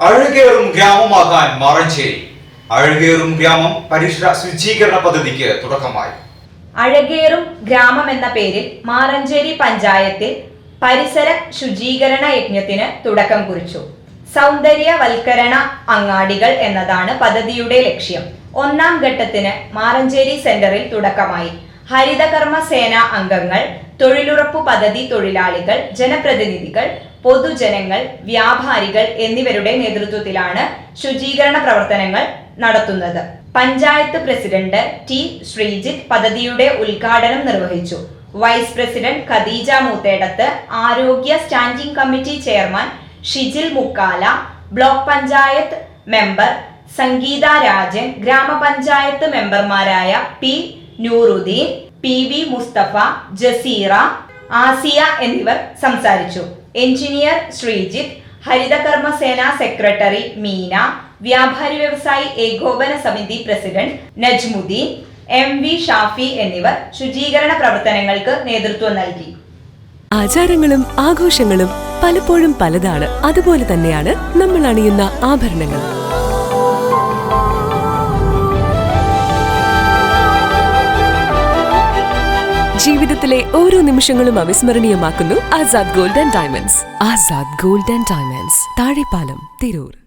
അഴുകേറും ഗ്രാമമാകാൻ മാറഞ്ചേരി അഴുകേറും ഗ്രാമം പരിസര ശുചീകരണ പദ്ധതിക്ക് തുടക്കമായി. അഴകേറും ഗ്രാമം എന്ന പേരിൽ മാറഞ്ചേരി പഞ്ചായത്തിൽ പരിസര ശുചീകരണ യജ്ഞത്തിന് തുടക്കം കുറിച്ചു. സൗന്ദര്യവൽക്കരണ അങ്ങാടികൾ എന്നതാണ് പദ്ധതിയുടെ ലക്ഷ്യം. ഒന്നാം ഘട്ടത്തിന് മാറഞ്ചേരി സെന്ററിൽ തുടക്കമായി. ഹരിതകർമ്മ സേന അംഗങ്ങൾ തൊഴിലുറപ്പ് പദ്ധതി തൊഴിലാളികൾ ജനപ്രതിനിധികൾ പൊതുജനങ്ങൾ വ്യാപാരികൾ എന്നിവരുടെ നേതൃത്വത്തിലാണ് ശുചീകരണ പ്രവർത്തനങ്ങൾ നടത്തുന്നത്. പഞ്ചായത്ത് പ്രസിഡന്റ് ടി ശ്രീജിത്ത് പദ്ധതിയുടെ ഉദ്ഘാടനം നിർവഹിച്ചു. വൈസ് പ്രസിഡന്റ് ഖദീജ മൂത്തേടത്ത് ആരോഗ്യ standing committee chairman Shijil Mukkala block panchayat member Sangeetha Rajan ഗ്രാമപഞ്ചായത്ത് മെമ്പർമാരായ P Nooruddeen P V Mustafa Jaseera Asiya എന്നിവർ സംസാരിച്ചു. എഞ്ചിനീയർ ശ്രീജിത്ത് ഹരിതകർമ്മ സേനാ സെക്രട്ടറി മീന വ്യാപാരി വ്യവസായി ഏകോപന സമിതി president Najmuddeen M V Shafi എന്നിവർ ശുചീകരണ പ്രവർത്തനങ്ങൾക്ക് നേതൃത്വം നൽകി. ആചാരങ്ങളും ആഘോഷങ്ങളും പലപ്പോഴും പലതാണ്. അതുപോലെ തന്നെയാണ് നമ്മൾ അണിയുന്ന ആഭരണങ്ങൾ ജീവിതത്തിലെ ഓരോ നിമിഷങ്ങളും അവിസ്മരണീയമാക്കുന്നു Azad gold and diamonds. Azad gold and diamonds. Thazhepalam Tirur.